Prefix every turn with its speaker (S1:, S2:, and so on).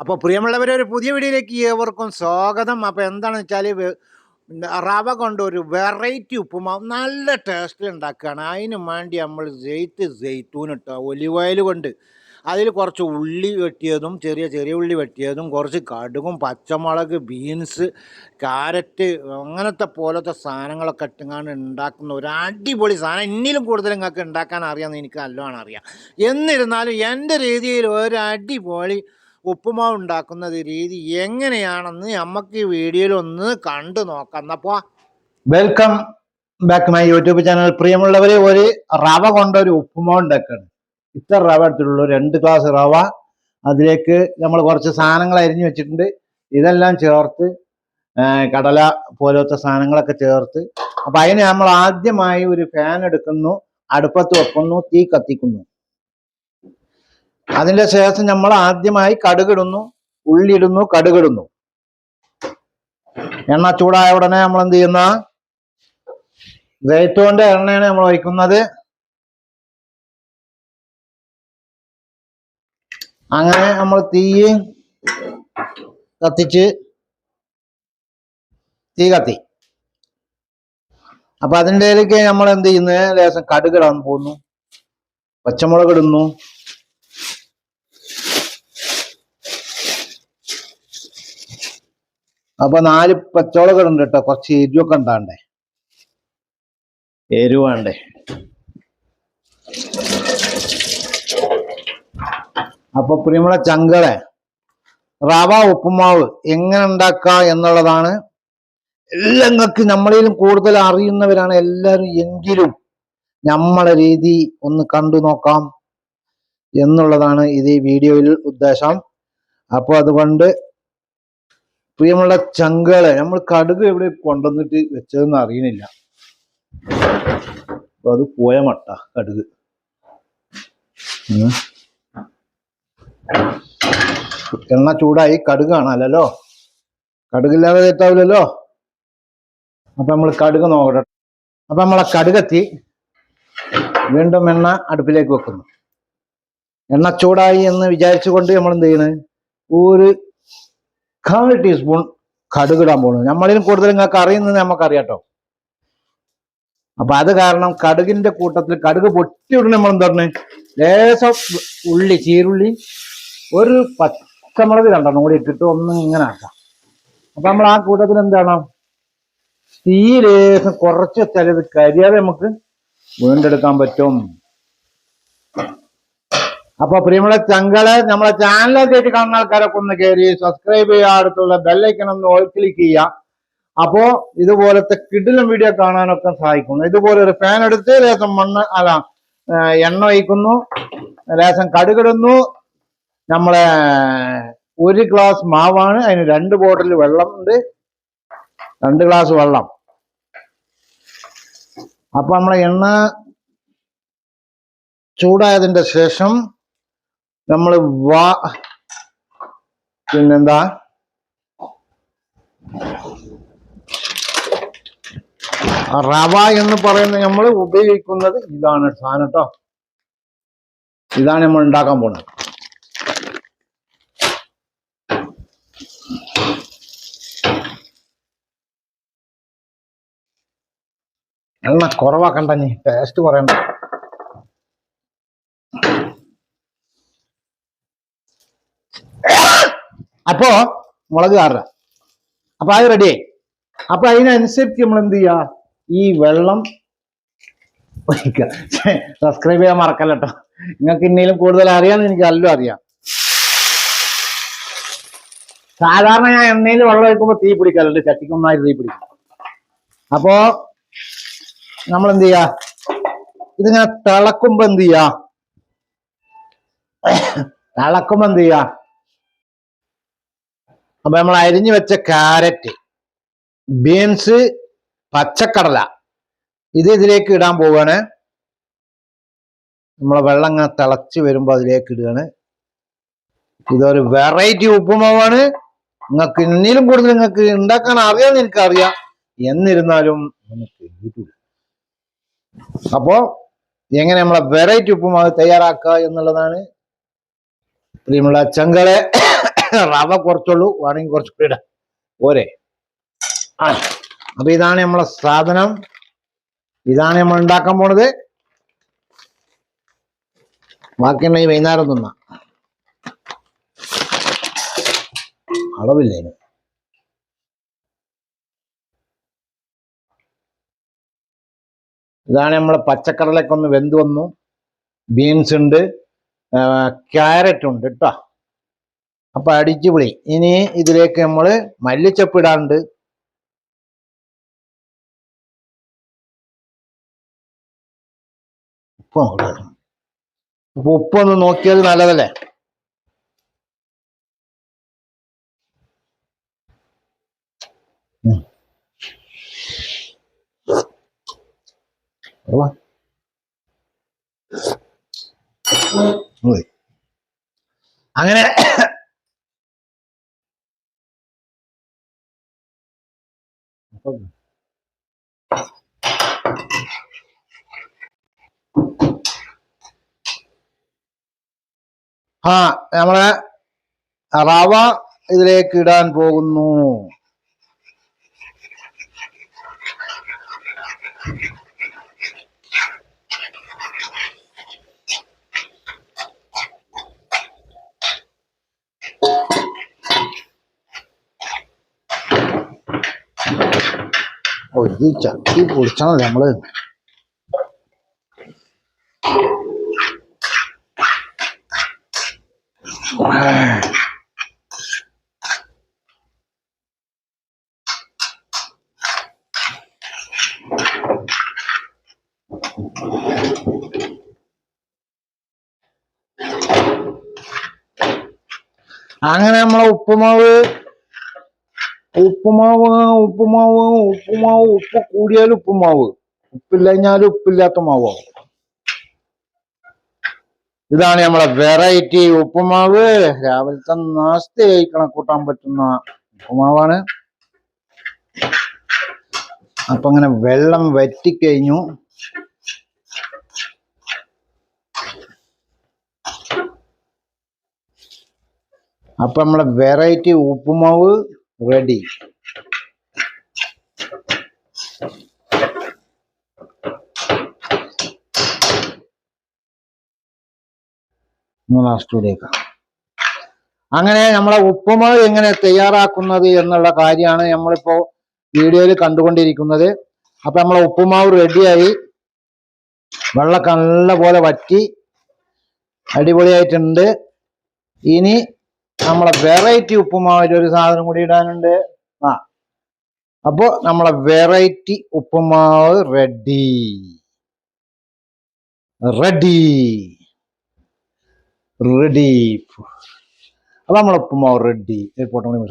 S1: അപ്പോൾ പ്രിയമുള്ളവരെ ഒരു പുതിയ വീഡിയോയിലേക്ക് ഏവർക്കും സ്വാഗതം. അപ്പോൾ എന്താണെന്ന് വെച്ചാൽ റവ കൊണ്ട് ഒരു വെറൈറ്റി ഉപ്പുമാവ് നല്ല ടേസ്റ്റിൽ ഉണ്ടാക്കുകയാണ് അതിന് വേണ്ടി നമ്മൾ ജെയ്ത്ത് ജെയ്ത്തൂൻ ഇട്ട ഒലിവ് ഓയിൽ കൊണ്ട് അതിൽ കുറച്ച് ഉള്ളി വെട്ടിയതും ചെറിയ ചെറിയ ഉള്ളി വെട്ടിയതും കുറച്ച് കടുകും പച്ചമുളക് ബീൻസ് ക്യാരറ്റ് അങ്ങനത്തെ പോലത്തെ സാധനങ്ങളൊക്കെ ഇട്ടുങ്ങാണ്ട് ഉണ്ടാക്കുന്ന ഒരു അടിപൊളി സാധനം. ഇന്നിലും കൂടുതൽ നിങ്ങൾക്ക് ഉണ്ടാക്കാൻ അറിയാമെന്ന് എനിക്ക് നല്ലോണം അറിയാം. എന്നിരുന്നാലും എന്റെ രീതിയിൽ ഒരു അടിപൊളി ഉപ്പുമാവ് ഉണ്ടാക്കുന്നത് രീതി എങ്ങനെയാണെന്ന് നമുക്ക് ഈ വീഡിയോയിൽ ഒന്ന് കണ്ടു നോക്കാം. Welcome back my YouTube channel പ്രിയമുള്ളവരെ ഒരു റവ കൊണ്ട് ഒരു ഉപ്പുമാവ് ഉണ്ടാക്കുകയാണ് ഇത്ര റവ എടുത്തിട്ടുള്ളൂ. രണ്ട് ഗ്ലാസ് റവ. അതിലേക്ക് നമ്മൾ കുറച്ച് സാധനങ്ങൾ അരിഞ്ഞു വെച്ചിട്ടുണ്ട്. ഇതെല്ലാം ചേർത്ത് കടല പോലത്തെ സാധനങ്ങളൊക്കെ ചേർത്ത്. അപ്പൊ അതിന് നമ്മൾ ആദ്യമായി ഒരു ഫാൻ എടുക്കുന്നു. അടുപ്പത്ത് വെക്കുന്നു. തീ കത്തിക്കുന്നു. അതിന്റെ ശേഷം നമ്മൾ ആദ്യമായി കടുകിടുന്നു ഉള്ളിയിടുന്നു കടുകിടുന്നു. എണ്ണ ചൂടായ ഉടനെ നമ്മൾ എന്ത് ചെയ്യുന്ന? ജൈത്തോന്റെ എണ്ണയാണ് നമ്മൾ ഒഴിക്കുന്നത്. അങ്ങനെ നമ്മൾ തീ കത്തിച്ച് തീ കത്തി. അപ്പൊ അതിന്റെ നമ്മൾ എന്ത് ചെയ്യുന്നത് ലേശം കടുകിടാൻ പോകുന്നു. പച്ചമുളക് ഇടുന്നു. അപ്പൊ നാല് പച്ചോളകൾ ഉണ്ട് കേട്ടോ. കുറച്ച് എരിവൊക്കെ ഉണ്ടാണ്ടേ എരിവാണ്ടേ വേണ്ടേ? അപ്പൊ പ്രിയമുള്ള ചങ്കളെ റവ ഉപ്പുമാവ് എങ്ങനെ ഉണ്ടാക്കാം എന്നുള്ളതാണ് എല്ലാം നിങ്ങൾക്ക് നമ്മളിലും കൂടുതൽ അറിയുന്നവരാണ് എല്ലാവരും. എങ്കിലും നമ്മളെ രീതി ഒന്ന് കണ്ടു നോക്കാം എന്നുള്ളതാണ് ഇത് ഈ വീഡിയോയിൽ ഉദ്ദേശം. അപ്പോൾ അതുകൊണ്ട് പ്രിയമുള്ള ചങ്കളെ നമ്മൾ കടുക് എവിടെ കൊണ്ടുവന്നിട്ട് വെച്ചതെന്ന് അറിയണില്ല. അപ്പൊ അത് പോയ മട്ട കടുക്. എണ്ണ ചൂടായി കടുക് കാണാലോ കടുകില്ലാതെ തെറ്റാവില്ലല്ലോ? അപ്പൊ നമ്മൾ കടുക് നോക്കട്ടെ. അപ്പൊ നമ്മളെ കടുകെത്തി വീണ്ടും എണ്ണ അടുപ്പിലേക്ക് വെക്കുന്നു. എണ്ണ ചൂടായി എന്ന് വിചാരിച്ചുകൊണ്ട് നമ്മൾ എന്ത് ചെയ്യണ്? ഒരു കാൽ ടീസ്പൂൺ കടുകിടാൻ പോകുന്നത്. നമ്മളിലും കൂടുതൽ നിങ്ങൾക്ക് അറിയുന്നത് നമുക്കറിയാട്ടോ. അപ്പൊ അത് കാരണം കടുകിന്റെ കൂട്ടത്തിൽ കടുക് പൊട്ടി ഉടനെ നമ്മൾ എന്താണ് ലേശം ഉള്ളി ചീരുള്ളി ഒരു പച്ചമുളക് രണ്ടെണ്ണം കൂടി ഇട്ടിട്ട് ഒന്ന് ഇങ്ങനെ ആക്കാം. അപ്പൊ നമ്മൾ ആ കൂട്ടത്തിൽ എന്താണ്? തീ ലേശം കുറച്ച് ഇത് കരിയാതെ നമുക്ക് വീണ്ടെടുക്കാൻ പറ്റും. അപ്പൊ പ്രിയമുള്ള ചങ്കളെ നമ്മളെ ചാനലൊക്കെ കാണുന്ന ആൾക്കാരൊക്കെ ഒന്ന് കയറി സബ്സ്ക്രൈബ് ചെയ്യുക അടുത്തുള്ള ബെല്ലൈക്കൺ ഒന്ന് ക്ലിക്ക് ചെയ്യുക. അപ്പോ ഇതുപോലത്തെ കിഡിലും വീഡിയോ കാണാനൊക്കെ സഹായിക്കുന്നു. ഇതുപോലെ ഒരു ഫാൻ എടുത്ത് ലേശം മണ്ണ് അല്ല എണ്ണ ഒഴിക്കുന്നു ലേശം കടുകിടുന്നു. നമ്മളെ ഒരു ഗ്ലാസ് മാവാണ് അതിന് രണ്ട് ബോട്ടിൽ വെള്ളം ഉണ്ട് രണ്ട് ഗ്ലാസ് വെള്ളം. അപ്പൊ നമ്മളെ എണ്ണ ചൂടായതിന്റെ ശേഷം നമ്മൾ വാ പിന്നെന്താ? റവ എന്ന് പറയുന്ന നമ്മൾ ഉപയോഗിക്കുന്നത് ഇതാണ് സാധനം കേട്ടോ ഇതാണ് നമ്മൾ ഉണ്ടാക്കാൻ പോണത്. എണ്ണ കുറവാക്കണ്ട നീ ടേസ്റ്റ് കുറയണ്ട. അപ്പോ മുളക് കാറുക അപ്പൊ അത് റെഡിയായി അപ്പൊ അതിനനുസരിച്ച് നമ്മൾ എന്ത് ചെയ്യുക ഈ വെള്ളം സബ്സ്ക്രൈബ് ചെയ്യാൻ മറക്കല്ല കേട്ടോ നിങ്ങൾക്ക് ഇന്നേലും കൂടുതൽ അറിയാന്ന് എനിക്ക് നല്ലോ അറിയാം. സാധാരണ ഞാൻ എണ്ണയിൽ വെള്ളം ഒഴിക്കുമ്പോൾ തീ പിടിക്കാറുണ്ട്. ചട്ടിക്കൊന്നായി തീ പിടിക്കും. അപ്പോ നമ്മൾ എന്ത് ചെയ്യാ? ഇതിങ്ങനെ തിളക്കുമ്പോ എന്ത് ചെയ്യാ? തിളക്കുമ്പോ എന്ത് ചെയ്യാ? അപ്പൊ നമ്മൾ അരിഞ്ഞു വെച്ച കാരറ്റ് ബീൻസ് പച്ചക്കടല ഇത് ഇതിലേക്ക് ഇടാൻ പോവാണ്. നമ്മൾ വെള്ളം ഇങ്ങനെ തിളച്ച് വരുമ്പോ അതിലേക്ക് ഇടുകയാണ്. ഇതൊരു വെറൈറ്റി ഉപ്പുമാവാണ്. നിങ്ങൾക്ക് ഇന്നിലും കൂടുതൽ നിങ്ങൾക്ക് ഉണ്ടാക്കാൻ അറിയാമെന്ന് എനിക്കറിയാം. എന്നിരുന്നാലും അപ്പോ എങ്ങനെ നമ്മളെ വെറൈറ്റി ഉപ്പുമാവ് തയ്യാറാക്കുക എന്നുള്ളതാണ്. പ്രിയമുള്ള ചങ്കളെ റവ കുറച്ചുള്ളൂ വേണമെങ്കിൽ കുറച്ചുകൂടി ഇടാം. പോരെ. അപ്പൊ ഇതാണ് നമ്മളെ സാധനം. ഇതാണ് നമ്മൾ ഉണ്ടാക്കാൻ പോണത്. ബാക്കിയുള്ള ഈ വൈകുന്നേരം തിന്നാം. അളവില്ല? ഇനി ഇതാണ് നമ്മളെ പച്ചക്കടലൊക്കെ ഒന്ന് വെന്ത് വന്നു. ബീൻസ് ഉണ്ട്. ക്യാരറ്റ് ഉണ്ട് കേട്ടോ. അപ്പൊ അടിച്ചുപൊളി. ഇനി ഇതിലേക്ക് നമ്മൾ മല്ലിച്ചപ്പ് ഇടാണ്ട് ഉപ്പ് നോക്കണം അപ്പൊ ഉപ്പൊന്ന് നോക്കിയത് നല്ലതല്ലേ? ഉം. അങ്ങനെ ആ നമ്മളെ റവ ഇതിലേക്ക് ഇടാൻ പോകുന്നു. ഇത് ചട്ടി പൊളിച്ചാണല്ലോ നമ്മൾ അങ്ങനെ നമ്മളെ ഉപ്പുമാവ് ഉപ്പുമാവ് ഉപ്പുമാവ് ഉപ്പുമാവ് ഉപ്പ് കൂടിയാൽ ഉപ്പുമാവ്. ഉപ്പില്ലഞ്ഞാൽ ഉപ്പില്ലാത്ത മാവാവും ഇതാണ് നമ്മളെ വെറൈറ്റി ഉപ്പുമാവ്. രാവിലത്തെ നാസ്തയായി കണക്കൂട്ടാൻ കൂട്ടാൻ പറ്റുന്ന ഉപ്പുമാവാണ്. അപ്പൊ അങ്ങനെ വെള്ളം വറ്റിക്കഴിഞ്ഞു. അപ്പൊ നമ്മളെ വെറൈറ്റി ഉപ്പുമാവ് റെഡി. ലാസ്റ്റിലേക്ക് അങ്ങനെ നമ്മളെ ഉപ്പുമാവ് എങ്ങനെ തയ്യാറാക്കുന്നത് എന്നുള്ള കാര്യമാണ് നമ്മളിപ്പോ വീഡിയോയിൽ കണ്ടുകൊണ്ടിരിക്കുന്നത്. അപ്പൊ നമ്മളെ ഉപ്പുമാവ് റെഡിയായി വെള്ളം നല്ല പോലെ വറ്റി അടിപൊളിയായിട്ടുണ്ട്. ഇനി നമ്മളെ വെറൈറ്റി ഉപ്പുമാവിൽ ഒരു സാധനം കൂടി ഇടാനുണ്ട്. ആ. അപ്പോ നമ്മളെ variety uppumavu ready ready ready അപ്പൊ നമ്മളെ ഉപ്പുമാവ് റെഡി പോട്ടെ മതി